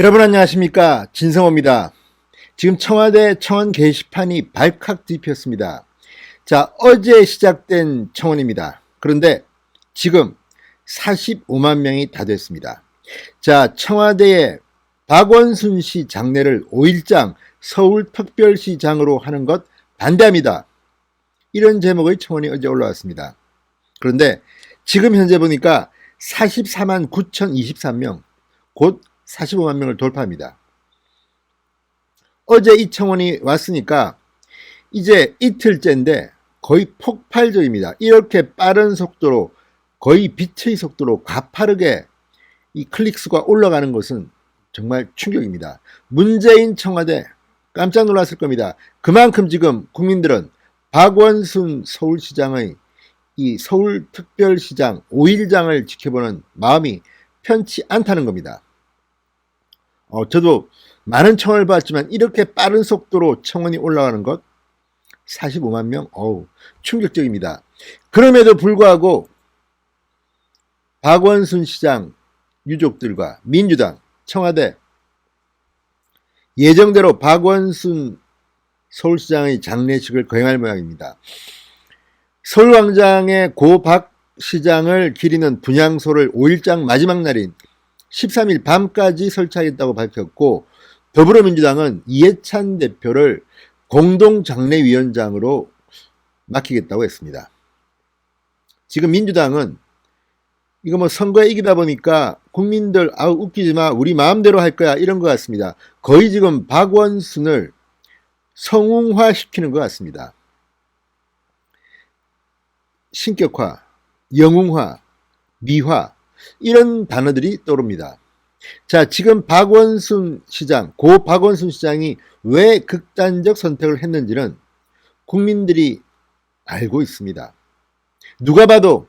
여러분 안녕하십니까 진성호입니다. 지금 청와대 청원 게시판이 발칵 뒤폈습니다. 자 어제 시작된 청원입니다. 그런데 지금 45만 명이 다 됐습니다. 자 청와대에 박원순 씨 장례를 5일장 서울특별시장으로 하는 것 반대합니다. 이런 제목의 청원이 어제 올라왔습니다. 그런데 지금 현재 보니까 44만 9,023명, 곧 45만 명을 돌파합니다. 어제 이 청원이 왔으니까 이제 이틀째인데 거의 폭발적입니다. 이렇게 빠른 속도로 거의 빛의 속도로 가파르게 이 클릭수가 올라가는 것은 정말 충격입니다. 문재인 청와대 깜짝 놀랐을 겁니다. 그만큼 지금 국민들은 박원순 서울시장의 이 서울특별시장 5일장을 지켜보는 마음이 편치 않다는 겁니다. 어, 저도 많은 청원을 봤지만 이렇게 빠른 속도로 청원이 올라가는 것 45만 명, 어우, 충격적입니다. 그럼에도 불구하고 박원순 시장 유족들과 민주당, 청와대 예정대로 박원순 서울시장의 장례식을 거행할 모양입니다. 서울광장의 고 박 시장을 기리는 분향소를 5일장 마지막 날인 13일 밤까지 설치하겠다고 밝혔고 더불어민주당은 이해찬 대표를 공동장례위원장으로 맡기겠다고 했습니다. 지금 민주당은 이거 뭐 선거에 이기다 보니까 국민들 아우 웃기지 마 우리 마음대로 할 거야 이런 것 같습니다. 거의 지금 박원순을 성웅화 시키는 것 같습니다. 신격화, 영웅화, 미화 이런 단어들이 떠오릅니다. 자, 지금 박원순 시장, 고 박원순 시장이 왜 극단적 선택을 했는지는 국민들이 알고 있습니다. 누가 봐도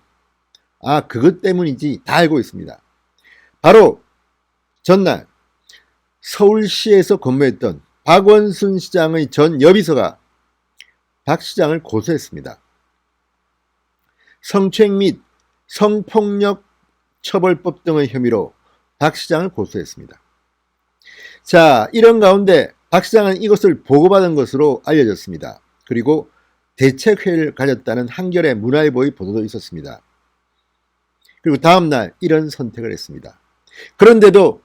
아, 그것 때문이지 다 알고 있습니다. 바로 전날 서울시에서 근무했던 박원순 시장의 전 여비서가 박 시장을 고소했습니다. 성추행 및 성폭력 처벌법 등의 혐의로 박 시장을 고소했습니다. 자, 이런 가운데 박 시장은 이것을 보고받은 것으로 알려졌습니다. 그리고 대책회의를 가졌다는 한겨레 문화일보의 보도도 있었습니다. 그리고 다음날 이런 선택을 했습니다. 그런데도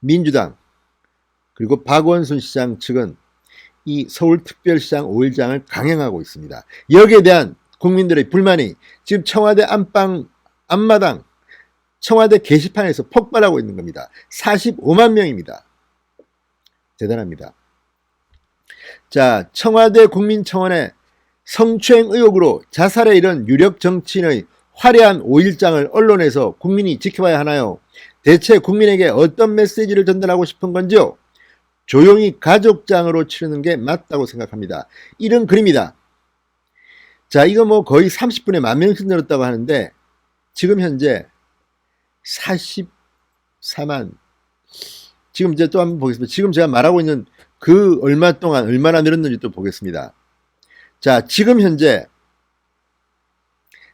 민주당 그리고 박원순 시장 측은 이 서울특별시장 5일장을 강행하고 있습니다. 여기에 대한 국민들의 불만이 지금 청와대 안방 앞마당 청와대 게시판에서 폭발하고 있는 겁니다. 45만 명입니다. 대단합니다. 자, 청와대 국민청원에 성추행 의혹으로 자살에 이른 유력 정치인의 화려한 5일장을 언론에서 국민이 지켜봐야 하나요? 대체 국민에게 어떤 메시지를 전달하고 싶은 건지요? 조용히 가족장으로 치르는 게 맞다고 생각합니다. 이런 글입니다. 자, 이거 뭐 거의 30분에 만 명씩 늘었다고 하는데 지금 현재 44만 지금 이제 또 한번 보겠습니다. 지금 제가 말하고 있는 그 얼마 동안 얼마나 늘었는지 또 보겠습니다. 자, 지금 현재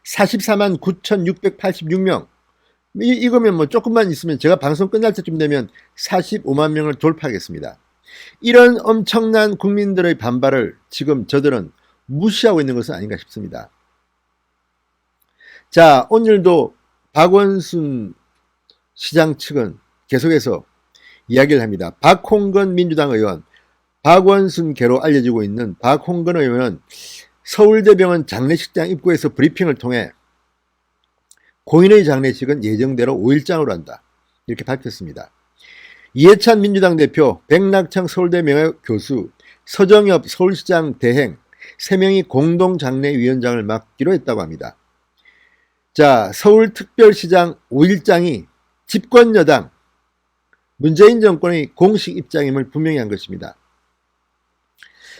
44만 9,686명. 이, 이거면 뭐 조금만 있으면 제가 방송 끝날 때쯤 되면 45만 명을 돌파하겠습니다. 이런 엄청난 국민들의 반발을 지금 저들은 무시하고 있는 것은 아닌가 싶습니다. 자, 오늘도 박원순 시장 측은 계속해서 이야기를 합니다. 박홍근 민주당 의원, 박원순 개로 알려지고 있는 박홍근 의원은 서울대병원 장례식장 입구에서 브리핑을 통해 고인의 장례식은 예정대로 5일장으로 한다. 이렇게 밝혔습니다. 이해찬 민주당 대표, 백낙창 서울대 명예 교수, 서정엽 서울시장 대행 3명이 공동장례위원장을 맡기로 했다고 합니다. 자, 서울특별시장 5일장이 집권여당 문재인 정권의 공식 입장임을 분명히 한 것입니다.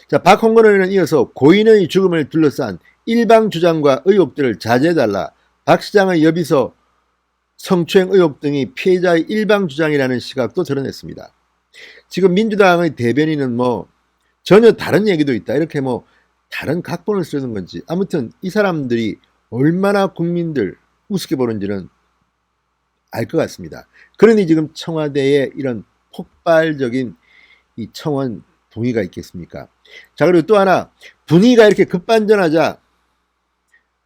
자, 박홍근 의원은 이어서 고인의 죽음을 둘러싼 일방 주장과 의혹들을 자제해달라 박 시장의 여비서 성추행 의혹 등이 피해자의 일방 주장이라는 시각도 드러냈습니다. 지금 민주당의 대변인은 뭐 전혀 다른 얘기도 있다. 이렇게 뭐 다른 각본을 쓰는 건지 아무튼 이 사람들이 얼마나 국민들 우습게 보는지는 알 것 같습니다. 그러니 지금 청와대에 이런 폭발적인 이 청원 동의가 있겠습니까? 자, 그리고 또 하나, 분위기가 이렇게 급반전하자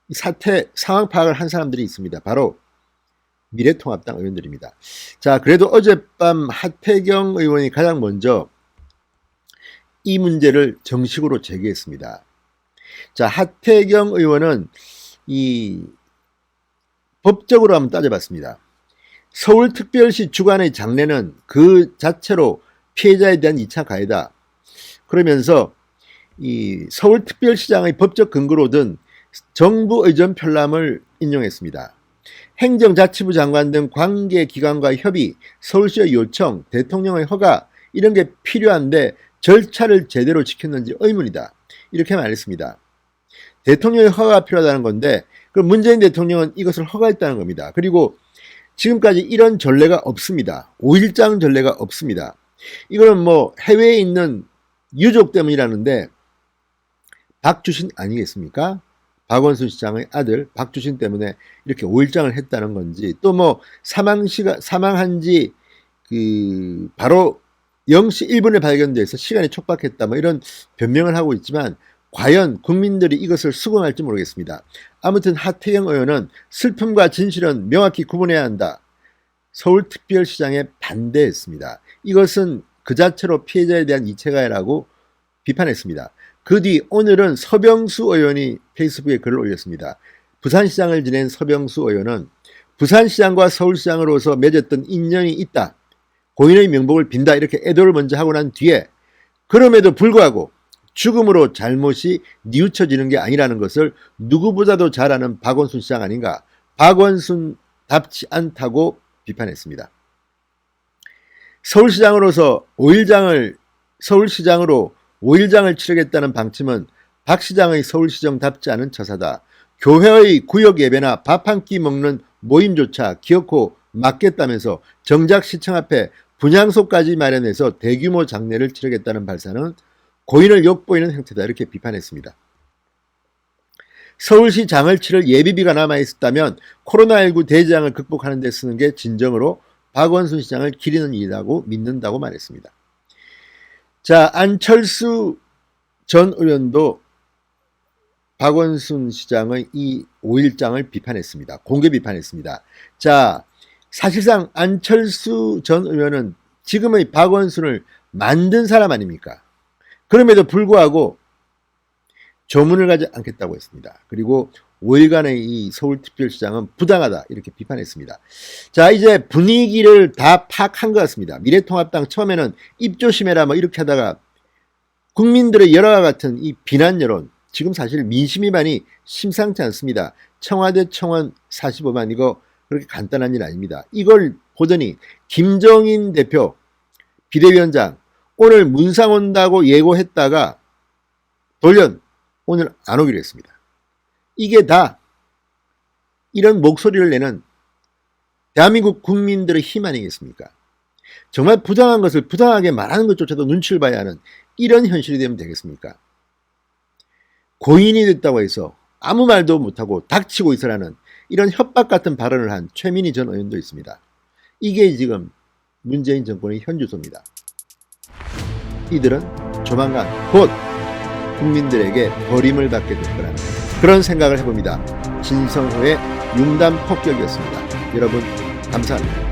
이 사태 상황 파악을 한 사람들이 있습니다. 바로 미래통합당 의원들입니다. 자, 그래도 어젯밤 하태경 의원이 가장 먼저 이 문제를 정식으로 제기했습니다. 자, 하태경 의원은 이 법적으로 한번 따져봤습니다. 서울특별시 주관의 장례는 그 자체로 피해자에 대한 2차 가해다. 그러면서 이 서울특별시장의 법적 근거로 든 정부 의전 편람을 인용했습니다. 행정자치부 장관 등 관계 기관과 협의, 서울시의 요청, 대통령의 허가 이런 게 필요한데 절차를 제대로 지켰는지 의문이다. 이렇게 말했습니다. 대통령의 허가가 필요하다는 건데 그럼 문재인 대통령은 이것을 허가했다는 겁니다. 그리고 지금까지 이런 전례가 없습니다. 5일장 전례가 없습니다. 이거는 뭐 해외에 있는 유족 때문이라는데 박주신 아니겠습니까? 박원순 시장의 아들 박주신 때문에 이렇게 5일장을 했다는 건지 또 뭐 사망 시가 사망한 지 그 바로 0시 1분에 발견돼서 시간이 촉박했다 뭐 이런 변명을 하고 있지만 과연 국민들이 이것을 수긍할지 모르겠습니다. 아무튼 하태경 의원은 슬픔과 진실은 명확히 구분해야 한다. 서울특별시장에 반대했습니다. 이것은 그 자체로 피해자에 대한 이체가해라고 비판했습니다. 그 뒤 오늘은 서병수 의원이 페이스북에 글을 올렸습니다. 부산시장을 지낸 서병수 의원은 부산시장과 서울시장으로서 맺었던 인연이 있다. 고인의 명복을 빈다. 이렇게 애도를 먼저 하고 난 뒤에 그럼에도 불구하고 죽음으로 잘못이 뉘우쳐지는 게 아니라는 것을 누구보다도 잘 아는 박원순 시장 아닌가. 박원순답지 않다고 비판했습니다. 서울시장으로서 5일장을 서울시장으로 5일장을 치르겠다는 방침은 박 시장의 서울시정답지 않은 처사다. 교회의 구역 예배나 밥 한 끼 먹는 모임조차 기어코 막겠다면서 정작 시청 앞에 분향소까지 마련해서 대규모 장례를 치르겠다는 발사는 고인을 욕보이는 행태다 이렇게 비판했습니다. 서울시 장을 치를 예비비가 남아 있었다면 코로나19 대재앙을 극복하는 데 쓰는 게 진정으로 박원순 시장을 기리는 일이라고 믿는다고 말했습니다. 자, 안철수 전 의원도 박원순 시장의 이 5일장을 비판했습니다. 공개 비판했습니다. 자, 사실상 안철수 전 의원은 지금의 박원순을 만든 사람 아닙니까? 그럼에도 불구하고 조문을 가지 않겠다고 했습니다. 그리고 5일간의 이 서울특별시장은 부당하다 이렇게 비판했습니다. 자 이제 분위기를 다 파악한 것 같습니다. 미래통합당 처음에는 입조심해라 뭐 이렇게 하다가 국민들의 여러와 같은 이 비난 여론 지금 사실 민심이 많이 심상치 않습니다. 청와대 청원 45만 이거 그렇게 간단한 일 아닙니다. 이걸 보더니 김정인 대표 비대위원장 오늘 문상 온다고 예고했다가 돌연 오늘 안 오기로 했습니다. 이게 다 이런 목소리를 내는 대한민국 국민들의 힘 아니겠습니까? 정말 부당한 것을 부당하게 말하는 것조차도 눈치를 봐야 하는 이런 현실이 되면 되겠습니까? 고인이 됐다고 해서 아무 말도 못하고 닥치고 있으라는 이런 협박 같은 발언을 한 최민희 전 의원도 있습니다. 이게 지금 문재인 정권의 현주소입니다. 이들은 조만간 곧 국민들에게 버림을 받게 될 거라는 그런 생각을 해봅니다. 진성호의 융단 폭격이었습니다. 여러분 감사합니다.